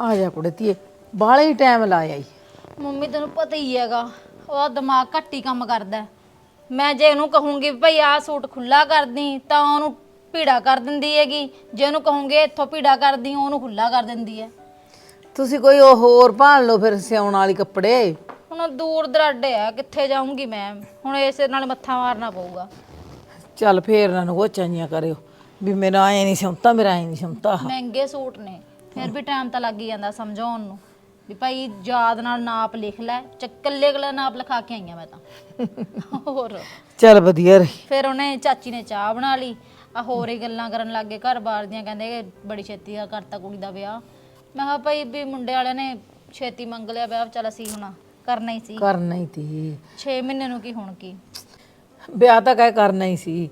ਆ ਜਾ ਕੁੜੇ ਧੀਏ ਬਾਹਲੇ ਹੀ ਟਾਈਮ ਲਾਇਆ ਈ ਮੰਮੀ ਤੈਨੂੰ ਪਤਾ ਹੀ ਹੈਗਾ ਉਹਦਾ ਦਿਮਾਗ ਘੱਟ ਹੀ ਕੰਮ ਕਰਦਾ ਹੈ। ਮੈਂ ਜੇ ਉਹਨੂੰ ਕਹੂੰਗੀ ਵੀ ਭਈ ਆਹ ਸੂਟ ਖੁੱਲਾ ਕਰਦੀ ਤਾਂ ਉਹਨੂੰ ਭੀੜਾ ਕਰ ਦਿੰਦੀ ਹੈਗੀ। ਜੇ ਉਹਨੂੰ ਕਹੂੰਗੀ ਇੱਥੋਂ ਭੀੜਾ ਕਰਦੀ ਉਹਨੂੰ ਖੁੱਲਾ ਕਰ ਦਿੰਦੀ ਹੈ। ਤੁਸੀਂ ਕੋਈ ਉਹ ਹੋਰ ਭਾਲ ਲਓ ਫਿਰ ਸਿਉਣ ਵਾਲੀ ਕੱਪੜੇ। ਹੁਣ ਉਹ ਦੂਰ ਦਰਾਡੇ ਆ ਕਿੱਥੇ ਜਾਊਂਗੀ ਮੈਂ? ਹੁਣ ਇਸੇ ਨਾਲ ਮੱਥਾ ਮਾਰਨਾ ਪਊਗਾ। ਚੱਲ ਫੇਰ ਨਾ ਨਗੋ ਚਾਈਆਂ ਕਰਿਓ ਵੀ ਮੇਰਾ ਐ ਨਹੀਂ ਸਿਉਂਤਾ ਮੇਰਾ ਐ ਨਹੀਂ ਸਿਉਂਤਾ। ਮਹਿੰਗੇ ਸੂਟ ਨੇ। ਫਿਰ ਵੀ ਟਾਈਮ ਤਾਂ ਲੱਗ ਹੀ ਜਾਂਦਾ ਸਮਝਾਉਣ ਨੂੰ। ਵੀ ਭਾਈ ਯਾਦ ਨਾਲ ਨਾਪ ਲਿਖ ਲੈ ਚੱਕਲੇ ਗਲਾ ਨਾਪ ਲਿਖਾ ਕੇ ਆਈਆਂ ਮੈਂ ਤਾਂ। ਹੋਰ। ਚੱਲ ਵਧੀਆ ਰਹੀ। ਫਿਰ ਉਹਨੇ ਚਾਚੀ ਨੇ ਚਾਹ ਬਣਾ ਲਈ ਆ ਹੋਰ ਹੀ ਗੱਲਾਂ ਕਰਨ ਲੱਗੇ ਘਰ-ਬਾਰ ਦੀਆਂ ਕਹਿੰਦੇ ਬੜੀ ਛੇਤੀ ਆ ਕਰਤਾ ਕੁੜੀ ਦਾ ਵਿਆਹ। ਮੈਂ ਕਿਹਾ ਭਾਈ ਵੀ ਮੁੰਡੇ ਵਾਲਿਆਂ ਨੇ ਛੇਤੀ ਮੰਗ ਲਿਆ ਵਿਆਹ ਚੱਲ ਅਸੀਂ ਹੁਣ ਕਰਨਾ ਹੀ ਸੀ। ਕਰਨਾ ਹੀ ਤੀ 6 ਮਹੀਨੇ ਨੂੰ ਕੀ ਹੁਣ ਕੀ? ਵਿਆਹ ਤਾਂ ਕਹਿ ਕਰਨਾ ਹੀ ਸੀ।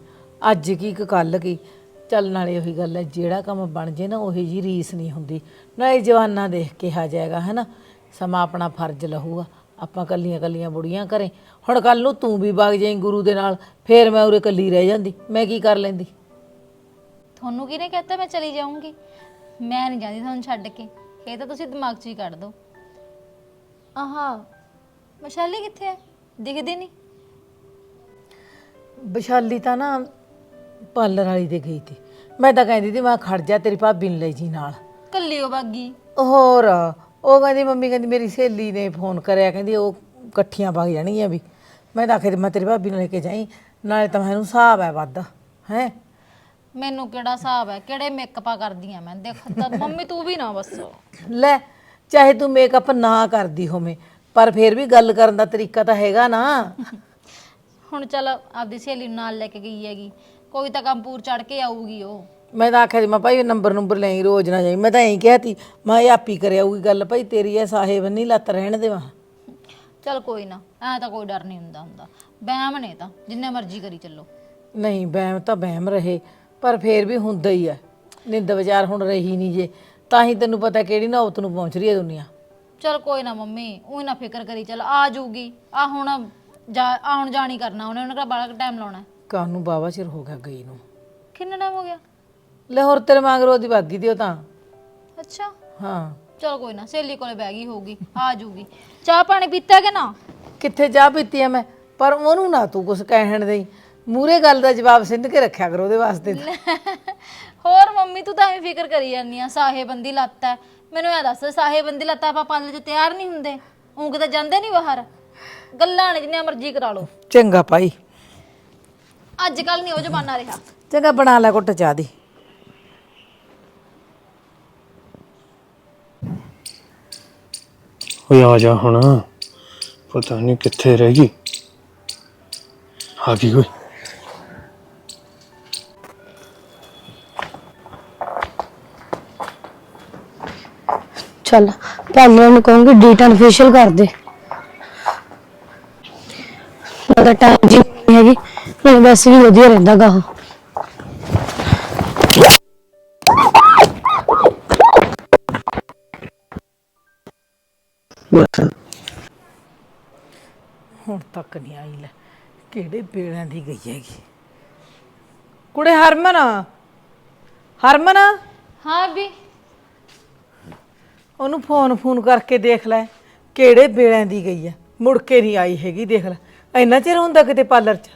ਅੱਜ ਕੀ ਕਿ ਕੱਲ ਕੀ? ਚੱਲ ਨਾਲੇ ਉਹੀ ਗੱਲ ਹੈ ਜਿਹੜਾ ਕੰਮ ਬਣ ਜੇ ਨਾ ਉਹੀ ਜੀ ਰੀਸ ਨਹੀਂ ਹੁੰਦੀ। ਨਾਲੇ ਜਵਾਨਾ ਦੇਖ ਕੇ ਆ ਜਾਏਗਾ ਹੈਨਾ? ਸਮਾਂ ਆਪਣਾ ਫਰਜ਼ ਲਹੂਗਾ। ਆਪਾਂ ਕੱਲੀਆਂ ਕੱਲੀਆਂ ਬੁੜੀਆਂ ਕਰੇ ਹੁਣ ਕੱਲ ਨੂੰ ਤੂੰ ਵੀ ਵਗ ਜਾਈਂ ਗੁਰੂ ਦੇ ਨਾਲ ਫੇਰ ਮੈਂ ਉਰੇ ਕੱਲੀ ਰਹਿ ਜਾਂਦੀ। ਮੈਂ ਕੀ ਕਰ ਲੈਂਦੀ? ਤੁਹਾਨੂੰ ਕਿਹਨੇ ਕਹਿਤਾ ਮੈਂ ਚਲੀ ਜਾਊਂਗੀ? ਮੈਂ ਨਹੀਂ ਜਾਂਦੀ ਤੁਹਾਨੂੰ ਛੱਡ ਕੇ। ਇਹ ਤਾਂ ਤੁਸੀਂ ਦਿਮਾਗ 'ਚ ਹੀ ਕੱਢ ਦਿਓ ਆਹਾ ਮਸ਼ਾਲੀ ਕਿੱਥੇ ਹੈ? ਦਿਖਦੀ ਨਹੀਂ। ਵਿਸ਼ਾਲੀ ਤਾਂ ਨਾ ਪਾਰਲਰ ਵਾਲੀ ਦੇ ਗਈ ਤੀ। ਮੈਂ ਤਾਂ ਕਹਿੰਦੀ ਤੀ ਮੈਂ ਖੜ ਜਾ ਤੇਰੀ ਭਾਬੀ ਨੂੰ ਲੈ ਜੀ ਨਾਲ। ਕੱਲੀ ਉਹ ਬਾਗੀ। ਹੋਰ ਉਹ ਕਹਿੰਦੀ ਮੰਮੀ ਕਹਿੰਦੀ ਮੇਰੀ ਸਹੇਲੀ ਨੇ ਫੋਨ ਕਰਿਆ ਕਹਿੰਦੀ ਉਹ ਇਕੱਠੀਆਂ ਵਗ ਜਾਣਗੀਆਂ ਵੀ। ਮੈਂ ਤਾਂ ਆਖਿਆ ਮੈਂ ਤੇਰੀ ਭਾਬੀ ਨੂੰ ਲੈ ਕੇ ਜਾਈ ਨਾਲੇ ਤਾਂ ਮੈਨੂੰ ਹਿਸਾਬ ਹੈ ਵੱਧ ਹੈ। ਮੈਨੂੰ ਕਿਹੜਾ ਹਿਸਾਬ ਹੈ? ਕਿਹੜੇ ਮੇਕਅਪਾ ਕਰਦੀ ਆ ਮੈਂ? ਦੇਖ ਤਾਂ ਮੰਮੀ ਤੂੰ ਵੀ ਨਾ ਬਸ ਲੈ ਚਾਹੇ ਤੂੰ ਮੇਕਅਪ ਨਾ ਕਰਦੀ ਹੋਵੇਂ ਪਰ ਫਿਰ ਵੀ ਗੱਲ ਕਰਨ ਦਾ ਤਰੀਕਾ ਤਾਂ ਹੈਗਾ ਨਾ। ਹੁਣ ਚੱਲ ਆਪਦੀ ਸਹੇਲੀ ਨੂੰ ਨਾਲ ਲੈ ਕੇ ਗਈ ਹੈਗੀ। ਕੋਈ ਤਾਂ ਕੰਮ ਪੂਰ ਚੜ ਕੇ ਆਊਗੀ ਉਹ। ਮੈਂ ਤਾਂ ਆਖਿਆ ਸੀ ਮੈਂ ਭਾਈ ਨੰਬਰ ਨੰਬਰ ਲਈ ਰੋਜ਼ ਨਾ ਜਾਈ। ਮੈਂ ਤਾਂ ਐਂ ਕਿਹਾ ਤੀ ਮੈਂ ਇਹ ਆਪੀ ਕਰਿਆ ਆਊਗੀ ਗੱਲ ਭਾਈ ਤੇਰੀ ਐ ਸਾਹਿਬ ਨਹੀਂ ਲੱਤ ਰਹਿਣ ਦੇਵਾਂ। ਚੱਲ ਕੋਈ ਨਾ ਐ ਤਾਂ ਕੋਈ ਡਰ ਨਹੀਂ ਹੁੰਦਾ ਹੁੰਦਾ। ਬਹਿਮ ਨੇ ਤਾਂ ਜਿੰਨੇ ਮਰਜ਼ੀ ਕਰੀ ਚੱਲੋ। ਨਹੀਂ ਬਹਿਮ ਤਾਂ ਬਹਿਮ ਰਹੇ ਪਰ ਫੇਰ ਵੀ ਹੁੰਦਾ ਹੀ ਹੈ ਨਿੰਦ ਵਿਚਾਰ ਹੁਣ ਰਹੀ ਨਹੀਂ ਜੇ ਤਾਂ ਹੀ ਤੈਨੂੰ ਪਤਾ ਕਿਹੜੀ ਨੌਬਤ ਨੂੰ ਪਹੁੰਚ ਰਹੀ ਹੈ ਦੁਨੀਆ। ਚੱਲ ਕੋਈ ਨਾ ਮੰਮੀ ਉਹ ਨਾ ਫਿਕਰ ਕਰੀ ਚੱਲ ਆ ਜਾਊਗੀ ਆ ਹੁਣ ਜਾ ਆਉਣ ਜਾਣੀ ਕਰਨਾ ਉਹਨੇ ਉਹਨਾਂ ਦਾ ਬੜਾ ਟਾਈਮ ਲਾਉਣਾ। ਹੈ। ਕਾਨੂੰ ਬਾਵਾ ਚਿਰ ਹੋ ਗਿਆ ਗਈ ਨੂੰ। ਕਿੰਨਾ ਟਾਈਮ ਹੋ ਗਿਆ? ਲੈ ਹੋਰ ਤੇਰੇ ਮਗਰੋਂ ਦੀ ਬਾਗੀ ਦੀ ਉਹ ਤਾਂ। ਅੱਛਾ। ਹਾਂ। ਚਲ ਕੋਈ ਨਾ ਸਹੇਲੀ ਕੋਲੇ ਬਹਿ ਗਈ ਹੋਊਗੀ ਆ ਜਾਊਗੀ। ਚਾਹ ਪਾਣੀ ਪੀਤਾ ਕਿ ਨਾ? ਕਿੱਥੇ ਚਾਹ ਪੀਤੀ ਆ ਮੈਂ? ਪਰ ਉਹਨੂੰ ਨਾ ਤੂੰ ਕੁਝ ਕਹਿਣ ਦੇਈ। ਮੂਰੇ ਗੱਲ ਦਾ ਜਵਾਬ ਸਿੰਧ ਕੇ ਰੱਖਿਆ ਕਰੋ ਉਹਦੇ ਵਾਸਤੇ ਤਾਂ। ਹੋਰ ਮੰਮੀ ਤੂੰ ਤਾਂ ਐਵੇਂ ਫਿਕਰ ਕਰੀ ਜਾਂਦੀ ਆ ਸਾਹੇਬੰਦੀ ਲੱਤ ਹੈ ਮੈਨੂੰ ਇਹ ਦੱਸ ਸਾਹੇਬੰਦੀ ਲੱਤ ਆਪਾਂ ਪਾਲਣ ਚ ਤਿਆਰ ਨਹੀਂ ਹੁੰਦੇ। ਉਂਗ ਤਾਂ ਜਾਂਦੇ ਨਹੀਂ ਬਾਹਰ। ਗੱਲਾਂ ਨੇ ਜਿੰਨੀਆਂ ਮਰਜ਼ੀ ਕਰਾ ਲਓ। ਚੰਗਾ ਭਾਈ। ਅੱਜ ਕੱਲ ਨਹੀਂ ਉਹ ਜ਼ਮਾਨਾ ਰਿਹਾ। ਚੰਗਾ ਬਣਾ ਲੈ ਘੁੱਟ ਚਾਹ ਦੀ। ਓਏ ਆ ਜਾ ਹੁਣ। ਪਤਾ ਨਹੀਂ ਕਿੱਥੇ ਰਹਿ ਗਈ। ਆ ਗਈ ਓਏ ਚੱਲ ਪਾਲਰ ਨੂੰ ਕਹੂੰਗੀ ਡੀਟਨ ਫੇਸ਼ੀਅਲ ਕਰ ਦੇ। ਉਹਦਾ ਟਾਈਮ ਜੀ ਮੈਨੂੰ ਵੈਸੇ ਵੀ ਵਧੀਆ ਰਹਿੰਦਾ ਗਾ ਉਹ ਹੁਣ ਤੱਕ ਨਹੀਂ ਆਈ ਲੈ। ਕਿਹੜੇ ਬੇੜਿਆਂ ਦੀ ਗਈ ਹੈਗੀ? ਕੁੜੇ ਹਰਮਨ। ਹਰਮਨ? ਹਾਂ ਵੀ ਉਹਨੂੰ ਫੋਨ ਫੋਨ ਕਰਕੇ ਦੇਖ ਲੈ ਕਿਹੜੇ ਬੇੜਿਆਂ ਦੀ ਗਈ ਆ। ਮੁੜ ਕੇ ਨਹੀਂ ਆਈ ਹੈਗੀ ਦੇਖ ਲੈ। ਇੰਨਾ ਚਿਰ ਹੁੰਦਾ ਕਿਤੇ ਪਾਰਲਰ 'ਚ?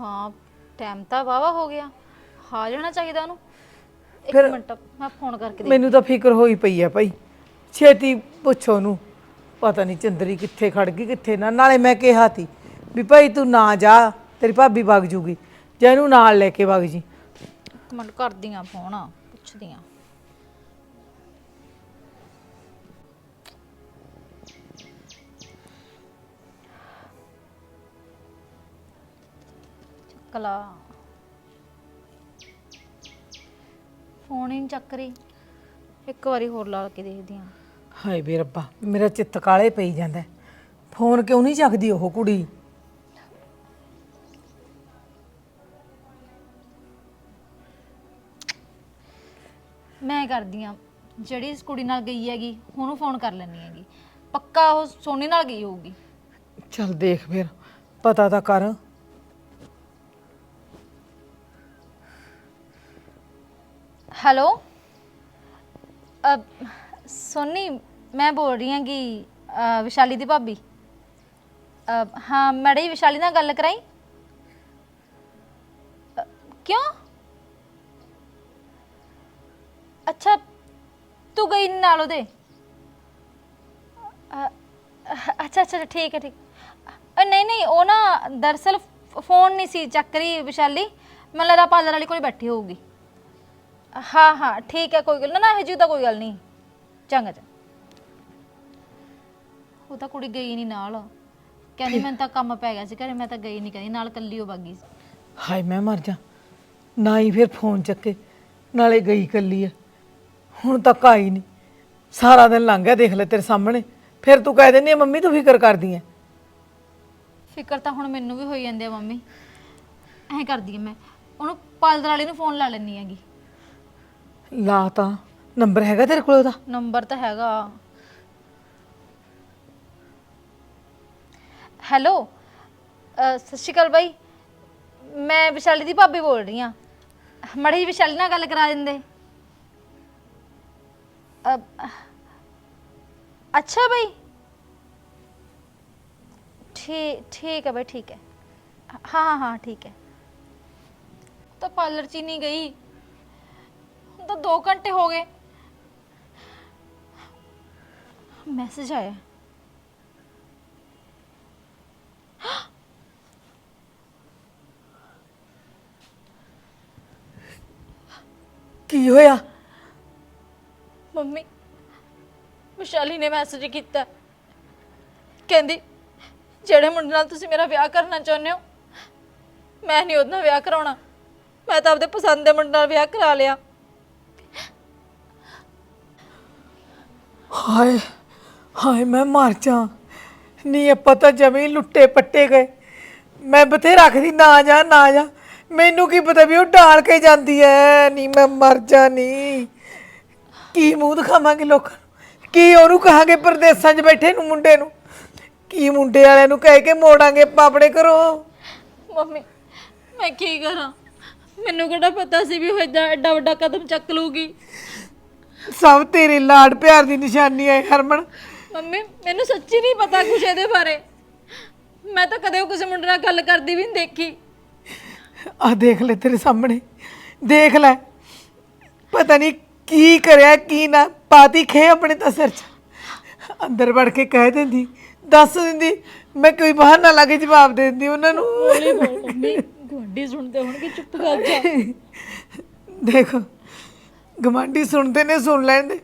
ਹਾਂ ਟਾਈਮ ਤਾਂ ਵਾਵਾ ਹੋ ਗਿਆ। ਆ ਜਾਣਾ ਚਾਹੀਦਾ ਉਹਨੂੰ। ਇੱਕ ਫਿਰ- ਮਿੰਟ ਮੈਂ ਫੋਨ ਕਰਕੇ ਦੇਖ ਮੈਨੂੰ ਤਾਂ ਫਿਕਰ ਹੋਈ ਪਈ ਆ ਭਾਈ। ਛੇਤੀ ਪੁੱਛੋ ਉਹਨੂੰ। ਪਤਾ ਨਹੀਂ ਚੰਦਰੀ ਕਿੱਥੇ ਖੜ ਗਈ ਕਿੱਥੇ ਨਾ। ਨਾਲੇ ਮੈਂ ਕਿਹਾ ਤੀ ਵੀ ਭਾਈ ਤੂੰ ਨਾ ਜਾ ਤੇਰੀ ਭਾਬੀ ਵਗ ਜੂਗੀ। ਜਾਂ ਇਹਨੂੰ ਨਾਲ ਲੈ ਕੇ ਵਗ ਜੀ। ਇੱਕ ਮਿੰਟ ਕਰਦੀ ਆ ਫੋਨ ਪੁੱਛਦੀ ਆ। ਚੱਕਲਾ। ਫੋਨ ਹੀ ਨੀ ਚੱਕ ਰਹੀ। ਇੱਕ ਵਾਰੀ ਹੋਰ ਲਾ ਕੇ ਦੇਖਦੀ ਆ। ਹਾਏ ਬੇ ਰੱਬਾ ਮੇਰਾ ਚਿੱਤ ਕਾਲੇ ਪਈ ਜਾਂਦਾ। ਹੈ। ਫੋਨ ਕਿਉਂ ਨਹੀਂ ਚੱਕਦੀ ਉਹ ਕੁੜੀ? ਮੈਂ ਕਰਦੀ ਆ ਜਿਹੜੀ ਇਸ ਕੁੜੀ ਨਾਲ ਗਈ ਹੈਗੀ ਉਹਨੂੰ ਫੋਨ ਕਰ ਲੈਣੀ ਹੈਗੀ। ਪੱਕਾ ਉਹ ਸੋਨੀ ਨਾਲ ਗਈ ਹੋਊਗੀ। ਚੱਲ ਦੇਖ ਫਿਰ ਪਤਾ ਤਾਂ ਕਰ। ਹੈਲੋ? ਅ, ਸੋਨੀ ਮੈਂ ਬੋਲ ਰਹੀ ਹਾਂ ਕਿ ਵਿਸ਼ਾਲੀ ਦੀ ਭਾਬੀ। ਅ, ਹਾਂ ਮੈਡਮ ਵਿਸ਼ਾਲੀ ਨਾਲ ਗੱਲ ਕਰਾਈ? ਅ, ਕਿਉਂ? ਅੱਛਾ ਤੂੰ ਗਈ ਨੀ ਨਾਲ ਉਹਦੇ? ਅ, ਅੱਛਾ ਅੱਛਾ ਠੀਕ ਹੈ ਠੀਕ। ਅ, ਨਹੀਂ ਨਹੀਂ ਉਹ ਨਾ ਦਰਸਲ ਫੋਨ ਨਹੀਂ ਸੀ ਚੱਕ ਰਹੀ ਵਿਸ਼ਾਲੀ। ਮੈਨੂੰ ਲੱਗਦਾ ਪਾਰਲਰ ਵਾਲੀ ਕੋਲ ਬੈਠੀ ਹੋਊਗੀ। ਹਾਂ ਹਾਂ ਠੀਕ ਹੈ ਕੋਈ ਗੱਲ ਨਾ ਨਾ ਇਹ ਜੀ ਤਾਂ ਕੋਈ ਗੱਲ ਨਹੀਂ। ਚੰਗਾ ਚੰਗਾ। ਉਹ ਤਾਂ ਕੁੜੀ ਗਈ ਨਹੀਂ ਨਾਲ। ਕਹਿੰਦੀ ਮੈਨੂੰ ਤਾਂ ਕੰਮ ਪੈ ਗਿਆ ਸੀ ਘਰੇ ਮੈਂ ਤਾਂ ਗਈ ਨਹੀਂ ਕਹਿੰਦੀ ਨਾਲ ਕੱਲੀ ਉਹ ਬਾਗੀ ਸੀ। ਹਾਏ ਮੈਂ ਮਰ ਜਾ। ਨਾ ਹੀ ਫਿਰ ਫੋਨ ਚੱਕੇ ਨਾਲੇ ਗਈ ਕੱਲੀ ਆ। ਹੁਣ ਤੱਕ ਆਈ ਨਹੀਂ। ਸਾਰਾ ਦਿਨ ਲੰਘ ਗਿਆ ਦੇਖ ਲੈ ਤੇਰੇ ਸਾਹਮਣੇ। ਫਿਰ ਤੂੰ ਕਹਿ ਦਿੰਦੀ ਆ ਮੰਮੀ ਤੂੰ ਫਿਕਰ ਕਰਦੀ ਐ। ਫਿਕਰ ਤਾਂ ਹੁਣ ਮੈਨੂੰ ਵੀ ਹੋਈ ਜਾਂਦੀ ਆ ਮੰਮੀ। ਐਂ ਕਰਦੀ ਆ ਮੈਂ। ਉਹਨੂੰ ਪਾਲਦਰ ਵਾਲੀ ਨੂੰ ਫੋਨ ਲਾ ਲੈਣੀ ਹੈਗੀ। ਲਾ ਤਾਂ। ਨੰਬਰ ਹੈਗਾ ਤੇਰੇ ਕੋਲ ਉਹਦਾ? ਨੰਬਰ ਤਾਂ ਹੈਗਾ। ਹੈਲੋ ਅ, ਸਤਿ ਸ਼੍ਰੀ ਅਕਾਲ ਬਾਈ। ਮੈਂ ਵਿਸ਼ਾਲੀ ਦੀ ਭਾਬੀ ਬੋਲ ਰਹੀ ਹਾਂ। ਮੜੀ ਵਿਸ਼ਾਲੀ ਨਾਲ ਗੱਲ ਕਰਾ ਦਿੰਦੇ। ਅ, ਅੱਛਾ ਬਾਈ। ਠੀਕ ਠੀਕ ਹੈ ਬਾਈ ਠੀਕ ਹੈ। ਹਾਂ ਹਾਂ ਹਾਂ ਠੀਕ ਹੈ। ਤਾਂ ਪਾਰਲਰ ਚ ਹੀ ਨਹੀਂ ਗਈ। ਤਾਂ 2 ਘੰਟੇ ਹੋ ਗਏ। ਮੈਸੇਜ ਆਇਆ। ਕੀ ਹੋਇਆ? ਮੰਮੀ ਵਿਸ਼ਾਲੀ ਨੇ ਮੈਸੇਜ ਕੀਤਾ। ਕਹਿੰਦੀ ਜਿਹੜੇ ਮੁੰਡੇ ਨਾਲ ਤੁਸੀਂ ਮੇਰਾ ਵਿਆਹ ਕਰਨਾ ਚਾਹੁੰਦੇ ਹੋ ਮੈਂ ਨਹੀਂ ਉਹਦੇ ਨਾਲ ਵਿਆਹ ਕਰਾਉਣਾ। ਮੈਂ ਤਾਂ ਆਪਦੇ ਪਸੰਦ ਦੇ ਮੁੰਡੇ ਨਾਲ ਵਿਆਹ ਕਰਾ ਲਿਆ। ਹਾਏ ਹਾਏ ਮੈਂ ਮਰ ਜਾ ਨਹੀਂ ਇਹ ਪਤਾ ਜਮੀ ਲੁੱਟੇ ਪੱਟੇ ਗਏ। ਮੈਂ ਬਥੇਰਾ ਰੱਖਦੀ ਨਾ ਜਾ ਨਾ ਜਾ। ਮੈਨੂੰ ਕੀ ਪਤਾ ਵੀ ਉਹ ਢਾਲ ਕੇ ਜਾਂਦੀ ਐ। ਨਹੀਂ ਮੈਂ ਮਰ ਜਾ ਨਹੀਂ ਕੀ ਮੂੰਹ ਦਿਖਾਵਾਂਗੇ ਲੋਕਾਂ ਨੂੰ? ਕੀ ਉਹਨੂੰ ਕਹਾਂਗੇ ਪਰਦੇਸਾਂ 'ਚ ਬੈਠੇ ਨੂੰ, ਮੁੰਡੇ ਨੂੰ? ਕੀ ਮੁੰਡੇ ਵਾਲਿਆਂ ਨੂੰ ਕਹਿ ਕੇ ਮੋੜਾਂਗੇ ਆਪਾਂ ਆਪਣੇ ਘਰੋਂ? ਮੰਮੀ, ਮੈਂ ਕੀ ਕਰਾਂ? ਮੈਨੂੰ ਕਿਹੜਾ ਪਤਾ ਸੀ ਵੀ ਉਹ ਏਦਾਂ ਐਡਾ ਵੱਡਾ ਕਦਮ ਚੱਕ ਲੂਗੀ ਸਭ ਤੇਰੇ ਲਾਡ ਪਿਆਰ ਦੀ ਨਿਸ਼ਾਨੀ ਹੈ ਹਰਮਨ। ਮੰਮੀ ਮੈਨੂੰ ਸੱਚੀ ਨਹੀਂ ਪਤਾ ਕੁਛ ਇਹਦੇ ਬਾਰੇ। ਮੈਂ ਤਾਂ ਕਦੇ ਉਹ ਕਿਸੇ ਮੁੰਡੇ ਨਾਲ ਗੱਲ ਕਰਦੀ ਵੀ ਨਹੀਂ ਦੇਖੀ। ਆ ਦੇਖ ਲੈ ਤੇਰੇ ਸਾਹਮਣੇ। ਦੇਖ ਲੈ। ਪਤਾ ਨਹੀਂ ਕੀ ਕਰਿਆ ਕੀ ਨਾ। ਪਾਤੀ ਖੇ ਆਪਣੇ ਤਾਂ ਸਿਰ 'ਚ। ਅੰਦਰ ਵੜ ਕੇ ਕਹਿ ਦਿੰਦੀ ਦੱਸ ਦਿੰਦੀ ਮੈਂ ਕੋਈ ਬਹਾਨਾ ਲਾ ਕੇ ਜਵਾਬ ਦੇ ਦਿੰਦੀ ਉਹਨਾਂ ਨੂੰ। ਬੋਲੀ ਬੋਲ ਮੰਮੀ ਗੁਆਂਢੀ ਸੁਣਦੇ ਹੋਣਗੇ ਚੁੱਪ ਕਰ ਜਾ। ਦੇਖੋ ਗਵਾਂਢੀ ਸੁਣਦੇ ਨੇ ਸੁਣ ਲੈਂਦੇ।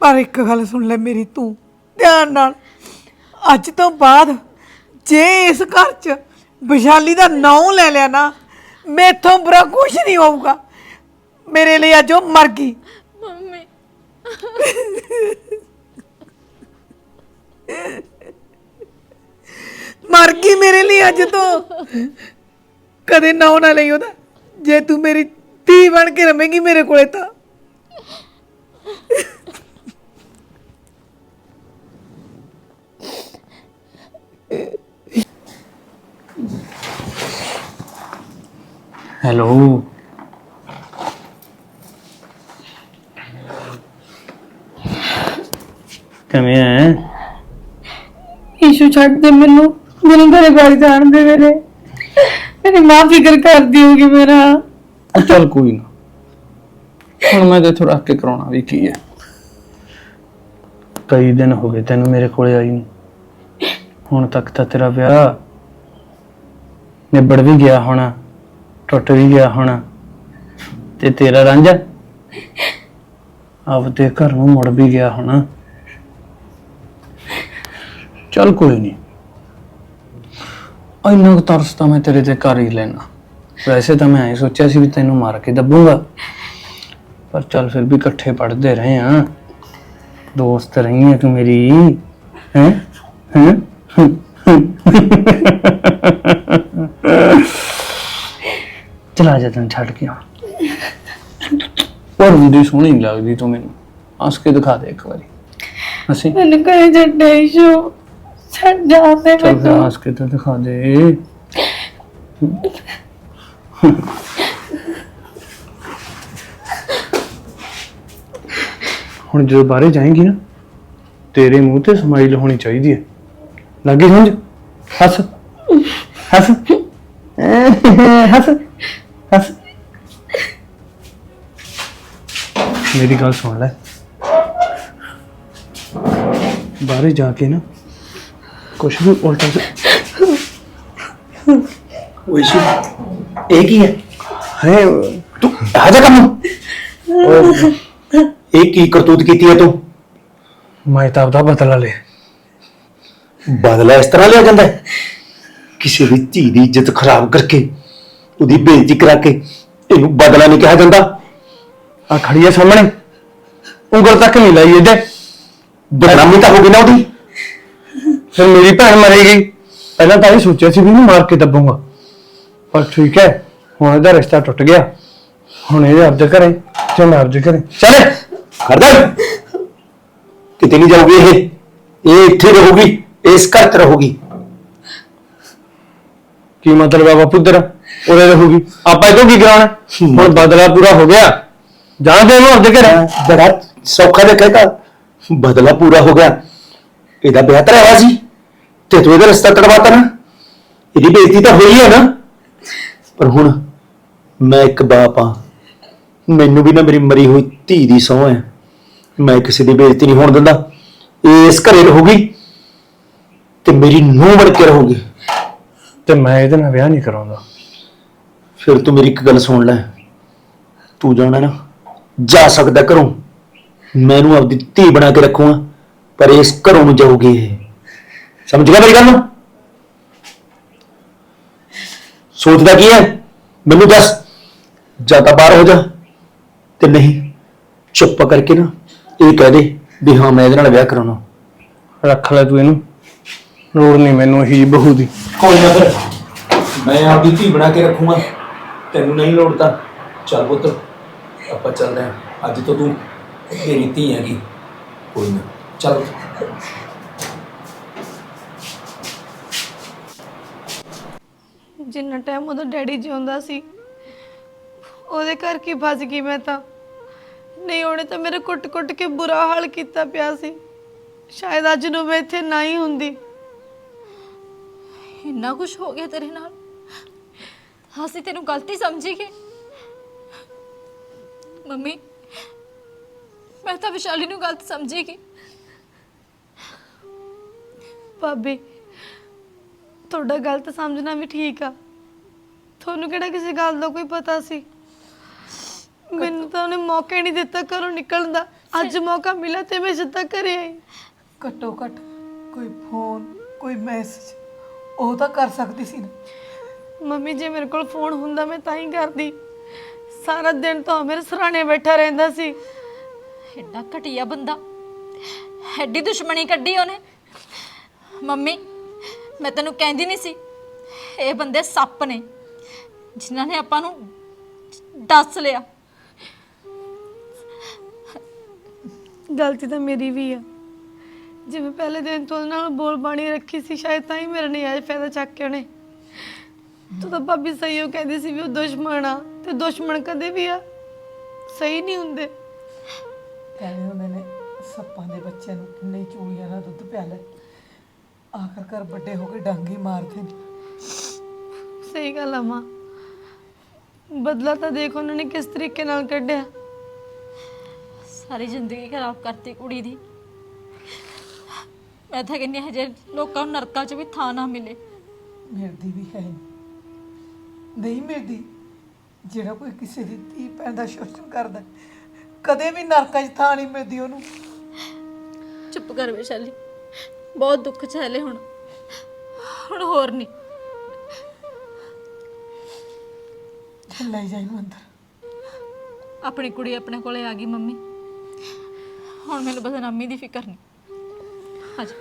ਪਰ ਇੱਕ ਗੱਲ ਸੁਣ ਲੈ ਮੇਰੀ ਤੂੰ ਧਿਆਨ ਨਾਲ। ਅੱਜ ਤੋਂ ਬਾਅਦ ਜੇ ਇਸ ਘਰ 'ਚ ਵਿਸ਼ਾਲੀ ਦਾ ਨਾਂ ਲੈ ਲਿਆ ਨਾ ਮੈਥੋਂ ਬੁਰਾ ਕੁਝ ਨਹੀਂ ਹੋਊਗਾ। ਮੇਰੇ ਲਈ ਅੱਜ ਉਹ ਮਰ ਗਈ। ਮੰਮੀ। ਮਰ ਗਈ ਮੇਰੇ ਲਈ ਅੱਜ ਤੋਂ। ਕਦੇ ਨਾਂ ਨਾ ਲਈ ਉਹਦਾ। ਜੇ ਤੂੰ ਮੇਰੀ ਧੀ ਬਣ ਕੇ ਰਵੇਂਗੀ ਮੇਰੇ ਕੋਲੇ ਤਾਂ। ਹੈਲੋ। ਕਿਵੇਂ ਹੈ ਈਸ਼ੂ ਛੱਡ ਦੇ ਮੈਨੂੰ। ਮੈਨੂੰ ਘਰੇ ਘਰ ਜਾਣ ਦੇ ਮੇਰੇ। ਮੇਰੀ ਮਾਂ ਫਿਕਰ ਕਰਦੀ ਹੋਗੀ ਮੇਰਾ। ਚੱਲ ਕੋਈ ਨਾ। ਹੁਣ ਮੈਂ ਤੇ ਥੋੜਾ ਕੇ ਕਰਾਉਣਾ ਵੀ ਕੀ ਹੈ ਕਈ ਦਿਨ ਹੋ ਗਏ ਤੈਨੂੰ ਮੇਰੇ ਕੋਲੇ ਆਈ ਨੂੰ। ਹੁਣ ਤੱਕ ਤਾਂ ਤੇਰਾ ਵਿਆਹ ਨਿਬੜ ਵੀ ਗਿਆ ਹੋਣਾ। ਟੁੱਟ ਵੀ ਗਿਆ ਹੋਣਾ। ਤੇ ਤੇਰਾ ਰਾਂਝਾ? ਆਪਦੇ ਘਰ ਨੂੰ ਮੁੜ ਵੀ ਗਿਆ ਹੋਣਾ। ਚੱਲ ਕੋਈ ਨਹੀਂ ਇੰਨਾ ਕੁ ਤਰਸ ਤਾਂ ਮੈਂ ਤੇਰੇ ਤੇ ਕਰ ਹੀ ਲੈਣਾ ਵੈਸੇ ਤਾਂ ਮੈਂ ਐ ਸੋਚਿਆ ਸੀ ਵੀ ਤੈਨੂੰ ਮਾਰ ਕੇ ਦੱਬੂਗਾ। ਪਰ ਚੱਲ ਫਿਰ ਵੀ ਇਕੱਠੇ ਪੜਦੇ ਰਹੇ ਆ। ਦੋਸਤ ਰਹੀ ਹੈ ਤੂੰ ਮੇਰੀ। ਹੈ? ਹੈ? ਚਲਾ ਜਾ ਤੈਨੂੰ ਛੱਡ ਕੇ ਆ। ਪਰ ਹੁੰਦੀ ਸੋਹਣੀ ਨੀ ਲੱਗਦੀ ਤੂੰ ਮੈਨੂੰ। ਹੱਸ ਕੇ ਦਿਖਾ ਦੇ ਇੱਕ ਵਾਰੀ। ਅਸੀਂ ਮੈਨੂੰ ਛੱਡ ਦੇ ਈਸ਼ੂ ਛੱਡ ਜਾ ਦੇ ਚੱਲ ਫਿਰ ਹੱਸ ਕੇ ਤਾਂ ਦਿਖਾ ਦੇ। ਹੁਣ ਜਦੋਂ ਬਾਹਰੇ ਜਾਏਂਗੀ ਨਾ ਤੇਰੇ ਮੂੰਹ ਤੇ ਸਮਾਈਲ ਹੋਣੀ ਚਾਹੀਦੀ ਹੈ। ਲੱਗੀ ਸਮਝ? ਹੱਸ। ਹੱਸ। ਹੱਸ। ਮੇਰੀ ਗੱਲ ਸੁਣ ਲੈ। ਬਾਹਰੇ ਜਾ ਕੇ ਨਾ ਕੁਛ ਵੀ ਉਲਟਾ ਓਏ ਸ਼ੂ ਇਹ ਕੀ ਹੈ? ਹੈ। ਤੂੰ ਹਜਾ ਕੰਮ? ਇਹ ਕੀ ਕਰਤੂਤ ਕੀਤੀ ਹੈ ਤੂੰ? ਮੈਂ ਤਾਂ ਆਪਦਾ ਬਦਲਾ ਲਿਆ। ਬਦਲਾ ਇਸ ਤਰ੍ਹਾਂ ਲਿਆ ਜਾਂਦਾ ਹੈ? ਕਿਸੇ ਦੀ ਧੀ ਦੀ ਇੱਜ਼ਤ ਖਰਾਬ ਕਰਕੇ ਉਹਦੀ ਬੇਇੱਜ਼ਤੀ ਕਰਾ ਕੇ ਇਹਨੂੰ ਬਦਲਾ ਨਹੀਂ ਕਿਹਾ ਜਾਂਦਾ? ਆ ਖੜੀ ਹੈ ਸਾਹਮਣੇ। ਉਂਗਲ ਤੱਕ ਨਹੀਂ ਲਾਈ ਇਹਦੇ। ਬਦਨਾਮੀ ਤਾਂ ਹੋ ਗਈ ਨਾ ਉਹਦੀ। ਫਿਰ ਮੇਰੀ ਭੈਣ ਮਰੇਗੀ। ਪਹਿਲਾਂ ਤਾਂ ਇਹ ਸੋਚਿਆ ਸੀ ਵੀ ਇਹਨੂੰ ਮਾਰ ਕੇ ਦੱਬੂਗਾ। ਪਰ ਠੀਕ ਹੈ, ਹੁਣ ਇਹਦਾ ਰਿਸ਼ਤਾ ਟੁੱਟ ਗਿਆ। ਹੁਣ ਇਹ ਆਪਦੇ ਘਰੇ ਤੇ ਮੈਂ ਆਪਦੇ ਘਰੇ। ਚੱਲ ਕਿਤੇ ਨਹੀਂ ਜਾਊਗੀ ਇਹ। ਇਹ ਇੱਥੇ ਰਹੂਗੀ, ਇਸ ਘਰ 'ਚ ਰਹੂਗੀ। ਕੀ ਮਤਲਬ ਆ ਬਾਪੂ ਤੇਰਾ? ਉਰੇ ਰਹੂਗੀ। ਆਪਾਂ ਇਹ ਤੋਂ ਕੀ ਕਰਾਉਣਾ? ਹੁਣ ਬਦਲਾ ਪੂਰਾ ਹੋ ਗਿਆ। ਜਾਣ ਦੇ ਇਹਨੂੰ ਆਪਦੇ ਘਰੇ। ਬੜਾ ਸੌਖਾ ਜਿਹਾ ਕਹਿਤਾ ਬਦਲਾ ਪੂਰਾ ਹੋ ਗਿਆ। ਇਹਦਾ ਬਿਹਤਰ ਹੈ ਸੀ। ਤੇ ਤੂੰ ਇਹਦਾ ਰਸਤਾ ਤੜਵਾਤਾ ਨਾ। ਇਹਦੀ ਬੇਇੱਜ਼ਤੀ ਤਾਂ ਹੋਈ ਹੈ ਨਾ। ਪਰ ਹੁਣ ਮੈਂ ਇੱਕ ਬਾਪ ਆ ਮੈਨੂੰ ਵੀ ਨਾ ਮੇਰੀ ਮਰੀ ਹੋਈ ਧੀ ਦੀ ਸਹੁੰ ਹੈ। ਮੈਂ ਕਿਸੇ ਦੀ ਬੇਇੱਜ਼ਤੀ ਨਹੀਂ ਹੋਣ ਦਿੰਦਾ। ਇਸ ਘਰੇ ਰਹੂਗੀ। ਤੇ ਮੇਰੀ ਨੂੰਹ ਬਣ ਕੇ ਰਹੂਗੀ। ਤੇ ਮੈਂ ਇਹਦੇ ਨਾਲ ਵਿਆਹ ਨਹੀਂ ਕਰਾਉਂਦਾ। ਫਿਰ ਤੂੰ ਮੇਰੀ ਇੱਕ ਗੱਲ ਸੁਣ ਲੈ। ਤੂੰ ਜਾਣਾ ਨਾ। ਜਾ ਸਕਦਾ ਘਰੋਂ ਮੈਨੂੰ ਆਪਦੀ ਧੀ ਬਣਾ ਕੇ ਰੱਖੂਗਾ ਪਰ ਇਸ ਘਰੋਂ ਨੂੰ ਜਾਊਗੀ ਇਹ। ਸਮਝ ਗਿਆ ਮੇਰੀ ਗੱਲ? ਨੂੰ ਸੋਚਦਾ ਕੀ ਹੈ? ਮੈਨੂੰ ਦੱਸ ਜਾਂ ਤਾਂ ਬਾਹਰ ਹੋ ਜਾ ਤੇ ਨਹੀਂ ਚੁੱਪ ਕਰਕੇ ਨਾ ਇਹ ਕਹਿ ਦੇ ਵੀ ਹਾਂ ਮੈਂ ਇਹਦੇ ਨਾਲ ਵਿਆਹ ਕਰਾਉਣਾ। ਰੱਖ ਲੈ ਤੂੰ ਇਹਨੂੰ। ਲੋੜ ਨਹੀਂ ਮੈਨੂੰ ਇਹੀ ਬਹੂ ਦੀ। ਕੋਈ ਨਾ ਫਿਰ ਮੈਂ ਆਪਦੀ ਧੀ ਬਣਾ ਕੇ ਰੱਖੂਗਾ। ਤੈਨੂੰ ਨਹੀਂ ਲੋੜ ਤਾਂ ਚੱਲ ਪੁੱਤ। ਆਪਾਂ ਚੱਲਦੇ ਹਾਂ। ਅੱਜ ਤੋਂ ਤੂੰ ਮੇਰੀ ਧੀ ਹੈਗੀ। ਕੋਈ ਨਾ। ਚੱਲ। ਜਿੰਨਾ ਟਾਈਮ ਉਹਦਾ ਡੈਡੀ ਜਿਉਂਦਾ ਸੀ ਉਹਦੇ ਘਰ ਕੀ ਫਸ ਗਈ ਮੈਂ ਤਾਂ? ਨਹੀਂ ਉਹਨੇ ਤਾਂ ਮੇਰੇ ਕੁੱਟ-ਕੁੱਟ ਕੇ ਬੁਰਾ ਹਾਲ ਕੀਤਾ ਪਿਆ ਸੀ। ਸ਼ਾਇਦ ਅੱਜ ਨੂੰ ਮੈਂ ਇੱਥੇ ਨਾ ਹੀ ਹੁੰਦੀ। ਇੰਨਾ ਕੁਝ ਹੋ ਗਿਆ ਤੇਰੇ ਨਾਲ? ਅਸੀਂ ਤੈਨੂੰ ਗਲਤੀ ਸਮਝੀ ਕਿ ਮੰਮੀ ਮੈਂ ਤਾਂ ਵਿਸ਼ਾਲੀ ਨੂੰ ਗਲਤ ਸਮਝੀ ਕਿ ਭਾਬੀ ਤੁਹਾਡਾ ਗਲਤ ਸਮਝਣਾ ਵੀ ਠੀਕ ਆ। ਤੁਹਾਨੂੰ ਕਿਹੜਾ ਕਿਸੇ ਗੱਲ ਦਾ ਕੋਈ ਪਤਾ ਸੀ? ਮੈਨੂੰ ਤਾਂ ਉਹਨੇ ਮੌਕਾ ਹੀ ਨਹੀਂ ਦਿੱਤਾ ਘਰੋਂ ਨਿਕਲਣ ਦਾ। ਅੱਜ ਮੌਕਾ ਮਿਲਿਆ ਤੇ ਮੈਂ ਸਿੱਧਾ ਘਰੇ ਆਈ। ਘੱਟੋ ਘੱਟ ਕੋਈ ਫੋਨ ਕੋਈ ਮੈਸੇਜ ਉਹ ਤਾਂ ਕਰ ਸਕਦੀ ਸੀ ਨਾ। ਮੰਮੀ ਜੇ ਮੇਰੇ ਕੋਲ ਫੋਨ ਹੁੰਦਾ ਮੈਂ ਤਾਂ ਹੀ ਕਰਦੀ। ਸਾਰਾ ਦਿਨ ਤਾਂ ਉਹ ਮੇਰੇ ਸਰਾਣੇ ਬੈਠਾ ਰਹਿੰਦਾ ਸੀ। ਐਡਾ ਘਟੀਆ ਬੰਦਾ। ਐਡੀ ਦੁਸ਼ਮਣੀ ਕੱਢੀ ਉਹਨੇ। ਮੰਮੀ ਮੈਂ ਤੈਨੂੰ ਕਹਿੰਦੀ ਨਹੀਂ ਸੀ ਇਹ ਬੰਦੇ ਸੱਪ ਨੇ ਜਿਨ੍ਹਾਂ ਨੇ ਆਪਾਂ ਨੂੰ ਦੱਸ ਲਿਆ। ਗਲਤੀ ਤਾਂ ਮੇਰੀ ਵੀ ਆ। ਜਿਵੇਂ ਪਹਿਲੇ ਦਿਨ ਤੋਂ ਉਹਦੇ ਨਾਲ ਬੋਲ ਬਾਣੀ ਰੱਖੀ ਸੀ ਸ਼ਾਇਦ ਤਾਂ ਹੀ ਮੇਰਾ ਨਹੀਂ ਆਇਆ ਫਾਇਦਾ ਚੱਕ ਕੇ ਉਹਨੇ। ਤੂੰ ਤਾਂ ਭਾਬੀ ਸਹੀ ਉਹ ਕਹਿੰਦੀ ਸੀ ਵੀ ਉਹ ਦੁਸ਼ਮਣ ਆ। ਤੇ ਦੁਸ਼ਮਣ ਕਦੇ ਵੀ ਆ। ਸਹੀ ਨਹੀਂ ਹੁੰਦੇ। ਕਹਿੰਦੇ ਹੁੰਦੇ ਨੇ ਸੱਪਾਂ ਦੇ ਬੱਚਿਆਂ ਨੂੰ ਕਿੰਨੇ ਚੂੜੀਆਂ ਨਾਲ ਦੁੱਧ ਪਿਆਲੇ ਆਖਰਕਾਰ ਵੱਡੇ ਹੋ ਕੇ ਡੰਗ ਮਾਰਦੇ ਨੇ। ਸਹੀ ਗੱਲ ਆ ਮਾਂ। ਬਦਲਾ ਤਾਂ ਦੇਖ ਉਹਨਾਂ ਨੇ ਕਿਸ ਤਰੀਕੇ ਨਾਲ ਕੱਢਿਆ। ਸਾਰੀ ਜ਼ਿੰਦਗੀ ਖਰਾਬ ਕਰਤੀ ਕੁੜੀ ਦੀ। ਮੈਂ ਤਾਂ ਕਹਿੰਦੀ ਹਾਂ ਹਜੇ ਲੋਕਾਂ ਨੂੰ ਨਰਕਾਂ 'ਚ ਵੀ ਥਾਂ ਨਾ ਮਿਲੇ। ਮਿਲਦੀ ਵੀ ਹੈ ਨਹੀਂ ਨਹੀਂ ਮਿਲਦੀ। ਜਿਹੜਾ ਕੋਈ ਕਿਸੇ ਦੀ ਧੀ ਭੈਣ ਦਾ ਸ਼ੋਸ਼ਣ ਕਰਦਾ ਕਦੇ ਵੀ ਨਰਕਾਂ 'ਚ ਥਾਂ ਨਹੀਂ ਮਿਲਦੀ ਉਹਨੂੰ। ਚੁੱਪ ਕਰ ਵਿਸ਼ਾਲੀ ਬਹੁਤ ਦੁੱਖ ਝੇਲੇ ਹੁਣ। ਹੁਣ ਹੋਰ ਨਹੀਂ। ਲੈ ਜਾ ਇਹਨੂੰ ਅੰਦਰ। ਆਪਣੀ ਕੁੜੀ ਆਪਣੇ ਕੋਲੇ ਆ ਗਈ ਮੰਮੀ। ਹੁਣ ਮੈਨੂੰ ਬਦਨਾਮੀ ਦੀ ਫਿਕਰ ਨਹੀਂ। ਹਾਂਜੀ